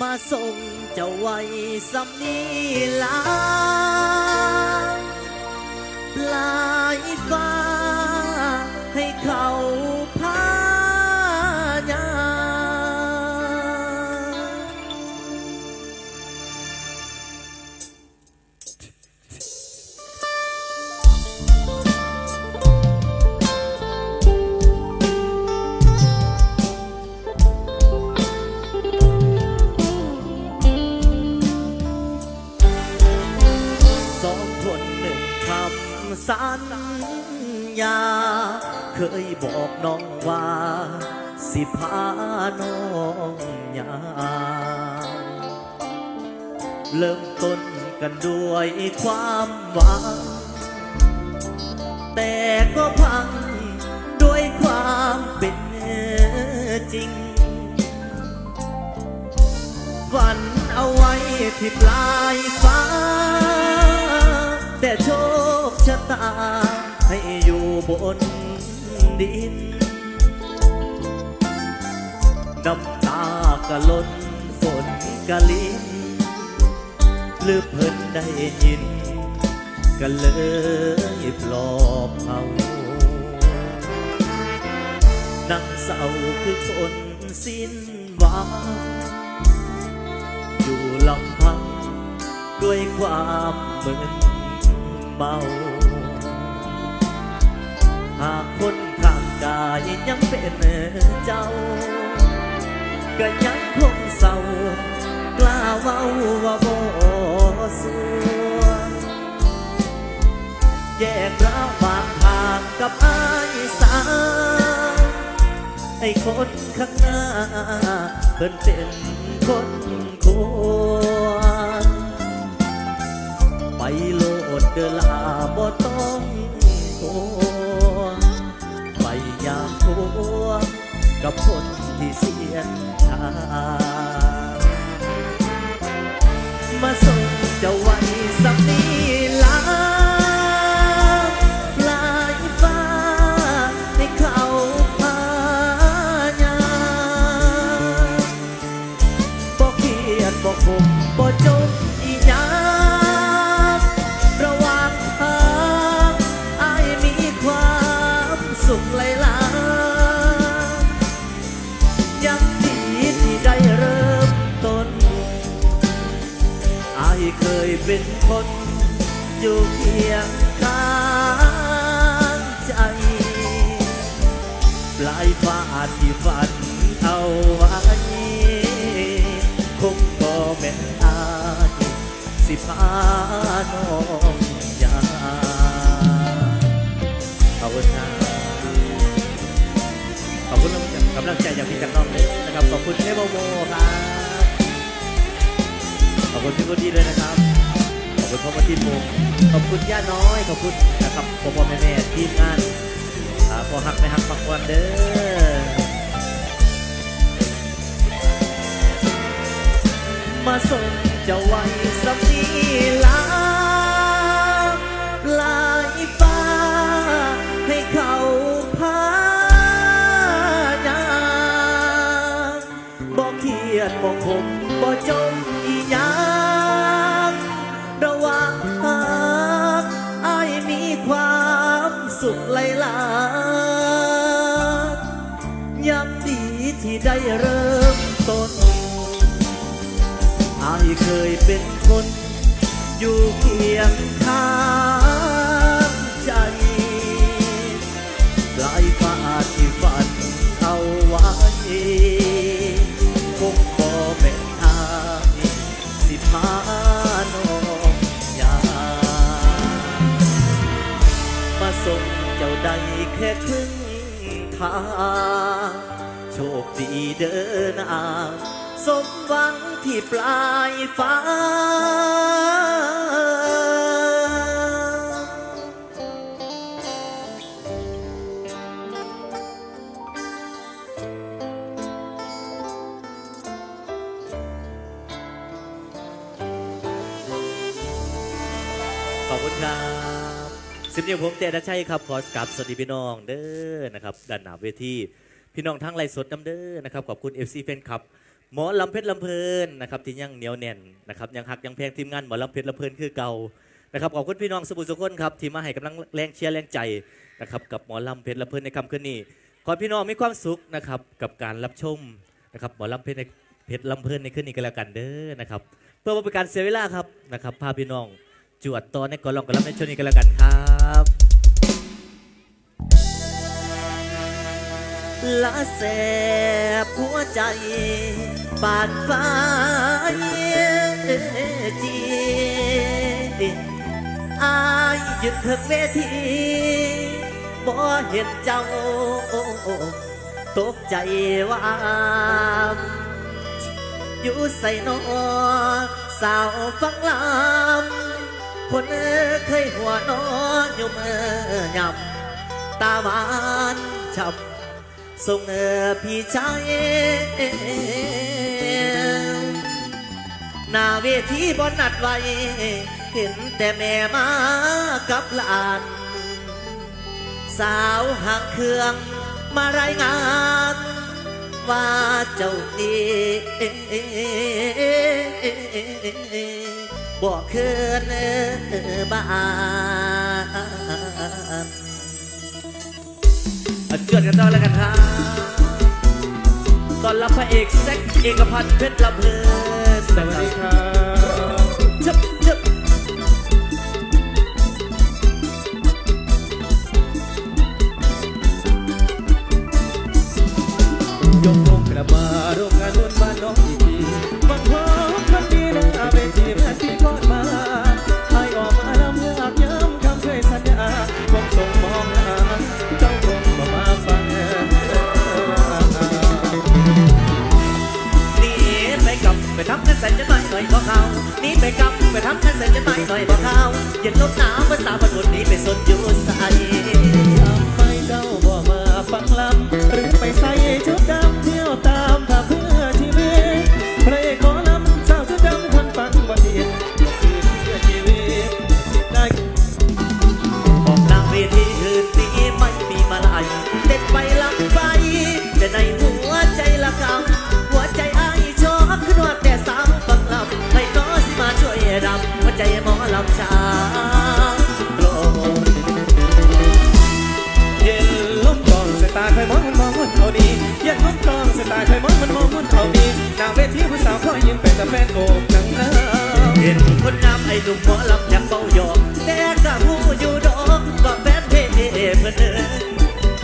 มาส่งเจ้าไว้สำนีลาปลา เคยบอกน้องว่า สิพาน้องยาเริ่มต้นกันด้วยความหวัง แต่ก็พังด้วยความเป็นจริงฝันเอาไว้ที่ปลายฟ้า แต่โชคชะตาให้อยู่บน ดิน น้ำตากะล้นฝนกะลินหรือเพิ่นได้ยินก็เลยปลอบเขานั่งเศร้าคือคนสิ้นหวัง อยู่ลำพังด้วยความมึนเมา หากคนข้างกายยังเป็นเจ้า ก็ยังคงเศร้ากล้าเว้าว่าบ่สวงแยกร้าวบางทางกับอายสาวไอ้คนข้างหน้าเพิ่นเป็นคนควรไปโลดเดอลาบ่ต้องกลั กับคนที่เสียทางมาส่งเจ้าไว้สักนีลาปลายฟ้าให้เขาพายาบอกเขียนบอกผมบอกจบอีหยังระว่างทาอายมีความสุขหลย เป็นคนอยู่เคียงข้างใจ ปลายฟ้าที่ฝันเอาไว้คงบ่แม่นอายสิพาน้องยาขอบคุณครับขอบคุณกำลังใจจากพี่จากน้องเลยนะครับ ขอบคุณเทพโมครับขอบคุณพี่กุดีด้วยนะครับ คุณพ่อมาทีมวงขอบคุณย่าน้อย ขอบคุณนะครับพ่อพ่อแม่แม่ทีมงานอ่าพอหักไม่หักปักวันเด้อ มาส่งจ้าไว้สักนีลาลายฟ้าให้เขาพายาบอกเขียดบอกขมบอกจม อยู่เคียงข้างใจ ปลายฟ้าที่ฝันเอาไว้คงบ่แม่นอายสิพาน้องยามาส่งเจ้าได้แค่ครึ่งทาง โชคดีเดินอาง สมหวังที่ปลายฟ้า ขอบคุณครับสิบนิ้วผมเตะชัยครับ ขอกราบสวัสดีพี่น้องเด้อนะครับด้านหน้าเวทีพี่น้องทั้งไลฟ์สดน้ำเด้อนะครับ ขอบคุณ FC แฟนคลับ หมอลำเพชรลำเพลินนะครับที่ยังเหนียวแน่นนะครับยังหักยังแพงทีมงานหมอลำเพชรลำเพลินคือเก่านะครับขอบคุณพี่น้องสมุทรสุคนครับที่มาให้กำลังแรงเชียร์แรงใจนะครับกับหมอลำเพชรลำเพลินในคำคืนนี้ขอพี่น้องมีความสุขนะครับกับการรับชมนะครับหมอลำเพชรในเพชรลำเพลินในคืนนี้กันแล้วกันเด้อนะครับเพื่อบ่เป็นการเสียเวลาครับนะครับพาพี่น้องจวดตอนในก่อนลองกันลำในช่วงนี้กันแล้วกันครับ ละแสบหัวใจบาดฟ้าจีอายหยุดเถึงเวทีบ่เห็นเจ้าตกใจว่าอยู่ใส่นอสาวฟังลำคนเคยหัวนอนอยู่เมื่อยำตาหวานฉับ ส่งเออพี่ชายหน้าเวทีบนนัดไว้ เห็นแต่แม่มากับหลาน สาวห่างเครื่องมารายงาน ว่าเจ้านี้บอกคืนบ้าน เกิดกันต่อแล้วกันครับตอนรับพระเอกแซกเอกพันธ์เพชรลำเพลินสวัสดีครับชับชับยกลงกระบาโรงงานนวดบ้านน้องอี ยิ้มเป็นแต่แฟนโอบนังน้เห็นคนน้ำไอ้หนุ่มหมอลำอยากเบาหยอกแต่ก็หูอยู่ดอกว่าแฟนเพลงเพื่อนเอิญ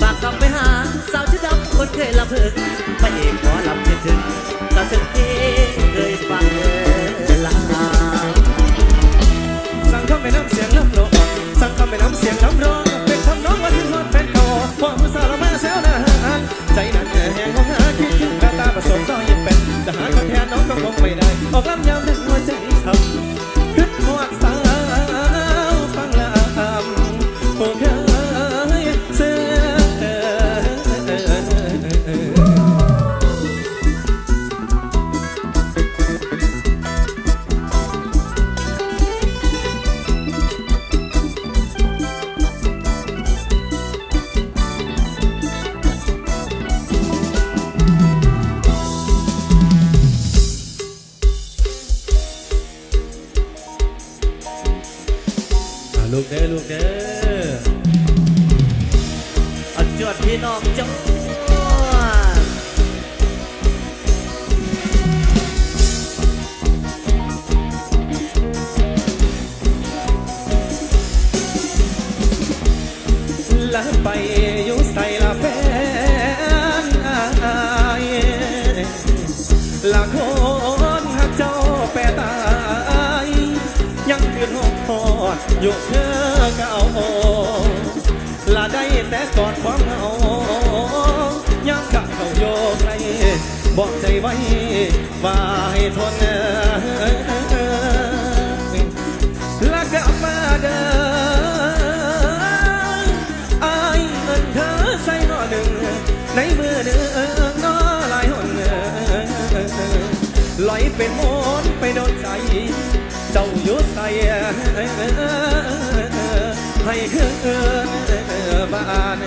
ฝากกลับไปหาสาวชื่อดำคนเคยลำเพิงพระเอกหมอลำคิดถึงสาวสึกที่เคยฟังลาำสั่งคำไปน้ำเสียงน้ำร้องสั่งคำไปน้ำเสียงน้ำร้องเป็นทำน้องว่าถึงฮอดแฟนเก่าความผู้สาวเรามาแซวน้าใจนั้นแหงของหาคิดถึงตาตาผสมก็ยิ้ ออกลำยำ อยู่เธอเก่าละได้แต่กอดความเหงายังกะเขาโยกไรบอกใจไว้ว่าให้ทนและกลับมาเดินอายเงินเธอใส่หน่อหนึ่ง ในมือหนึ่งน้อหลายหนลอยเป็นมนไปโดนใจ เจ้ายู่ใส่ ให้เฮือบ้าน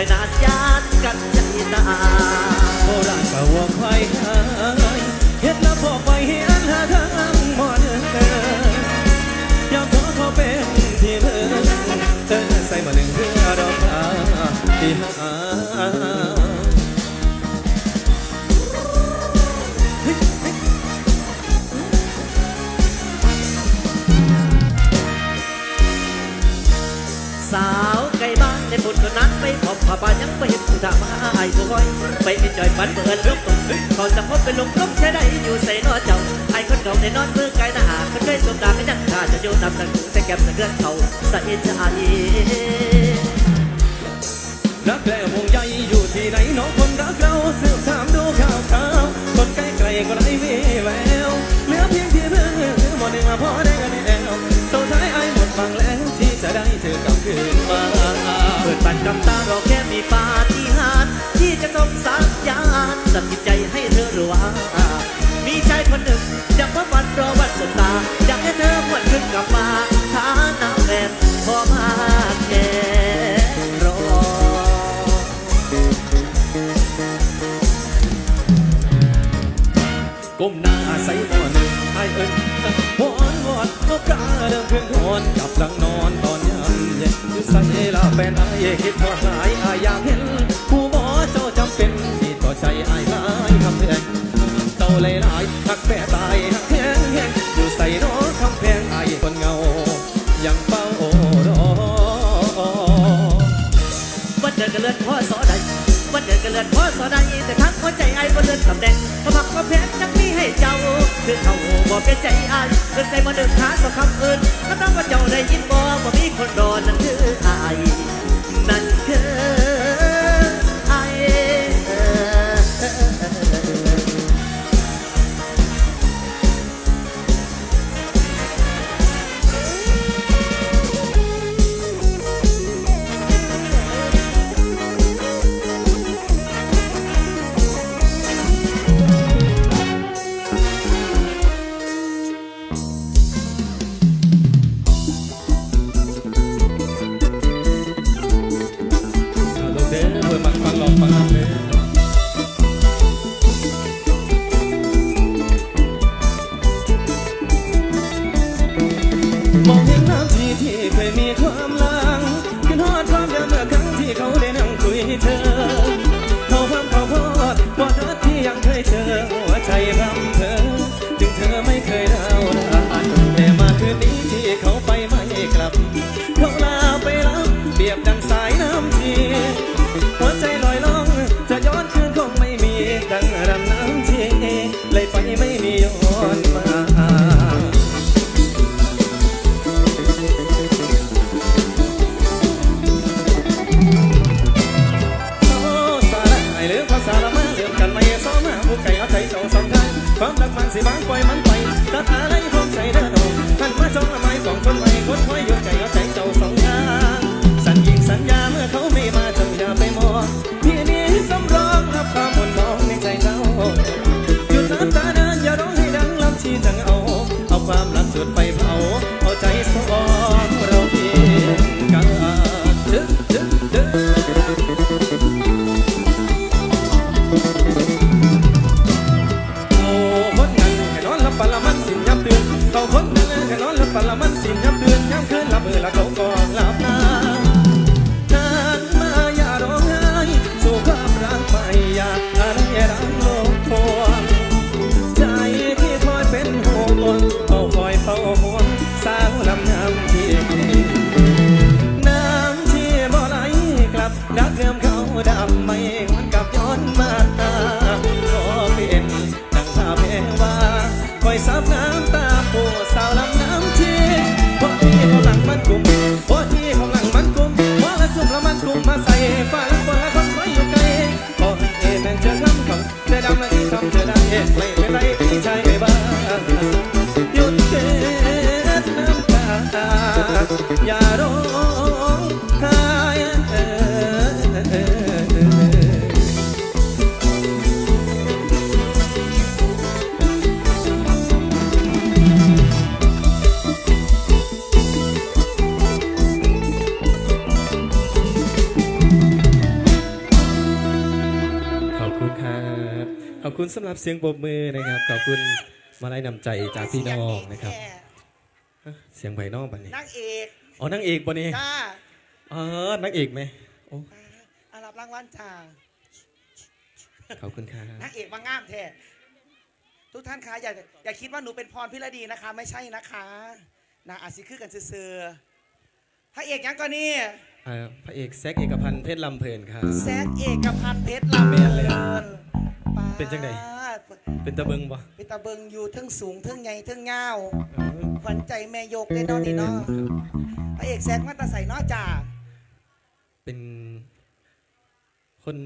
อยนาดยานกันใจตาโบราณก็ว่าคอยเอ้ยเฮ็ดแล้วบอกไปเฮียนหาทางมอนเอ้ยยามขอเขาเป็นที่เพื่อเธอใส่มาหนึ่งเพื่อดอกฟ้าที่หา นั้นไปพบผ่านยังไม่เห็นผู้ทำมาไอ้ผู้คอยไปเอ็นจอยฝันเปิดลูกตุ่มเขาจะพบเป็นลมลมใช้ได้อยู่ใส่นอเจ้าไอ้คนเก่าในนอนมือไกลหน้าก็เคยสมดาไม่ยังขาจะโยู่นำตั้งแต่แก้มตะเกือนเขาสะเอ็นจะอาลี ปาฏิหาริย์ที่จะส่งสัญญาณสักจิตใจให้เธอรู้ว่า มีชายคนหนึ่งอยากพบวันรอวันสบตา อยากให้เธอหวนขึ้นกลับมาฐานะแฟนพอมาแค่รอ ก้มหน้าใส่หัวหนึ่งไอ้เอิญวอนวอนนกกาเดิมเพื่อนทอนกลับหลังนอน นไอ้คิดทอดหายไอ้อยากเห็นผู้บอเจ้าจำเป็นที่ต่อใจไอ้หลายคำแพงเจ้าหลายหลายหักแปรตายหักแพงแหงอยู่ใส่น้อคำแพงไอ้คนเงา ยังเฝ้ารอวันเดินกันเลือนพ่อสอใดวันเดินกันเลือนพ่อสอใดแต่ทั้งหัวใจไอ้บ่เลือนตำแหน่งพระพักพระแพงนักมีให้เจ้าคือเขาบ่เป็นใจไอ้เดินใจบ่เดินขาสองคำอื่นก็ต้องว่าเจ้าได้ยินบ่ว่ามีคนรอนั่นคือไอ้นั่น ม คุณครับขอบคุณคุณสำหรับเสียงปรบมือนะครับ ขอบคุณมาลัยนำใจจากพี่น้องนะครับ เสียงไผ่นอกบันนี้นางเอกอ๋อนางเอกปะนี่จ้าอ๋อนางเอกไหมโอ้อารับรางวัลจ้าขอบคุณครับนางเอกมางามแท้ทุกท่านคะอย่าอย่าคิดว่าหนูเป็นพรพิรดีนะคะ ไม่ใช่นะคะนาอาจสิคือกันเสือๆพระเอกยังก่อนนี่อ่าพระเอกแซกเอกพันธ์เพชรลำเพลินครับแซกเอกพันธ์เพชรลำแม่นเลยปาด เป็นจังใดเป็นตะเบิงปะเป็นตาเบิงอยู่เทั้งสูงเทั้งใหญ่เทั้งเงาวขวัญใจแม่ยกเลยเนอนนี่เนาะพระเอกแซกมาตาใส่เนอจ่าเป็นคน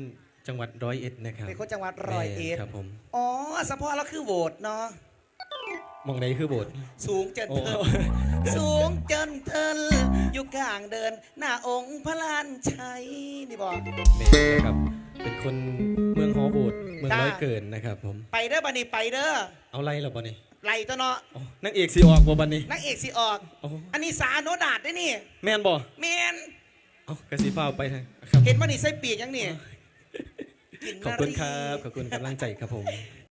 จังหวัดร้อยเอ็ดนะครับเป็นคนจังหวัดร้อยเอ็ดแม่ครับผมอ๋อสะพอแล้วคือโหวตเนาะมองใดคือโบสถ์สูงเจินโอ้เทินสูงเจินเทินอยู่กลางเดิน หน้าองค์พระลานชัยนี่บอกเมนะครับ เป็นคนเมืองฮอโบสถ์เมืองจ้าร้อยเกินนะครับผม ไปเด้อบันนี้ไปเด้อเอาไล่เราปะนี่ไหลตัวเนาะอ๋อนางเอกสีออกบ่บันนี้นางเอกสิออกโอ้อันนี้สาโนดาดได้นี่ แม่นบ่เมนเอากระสีฟ้าวไปนะครับเห็นว่านี่ไส้ปีกยังนี่กินขอบคุณนารีครับขอบคุณกำลังใจครับผม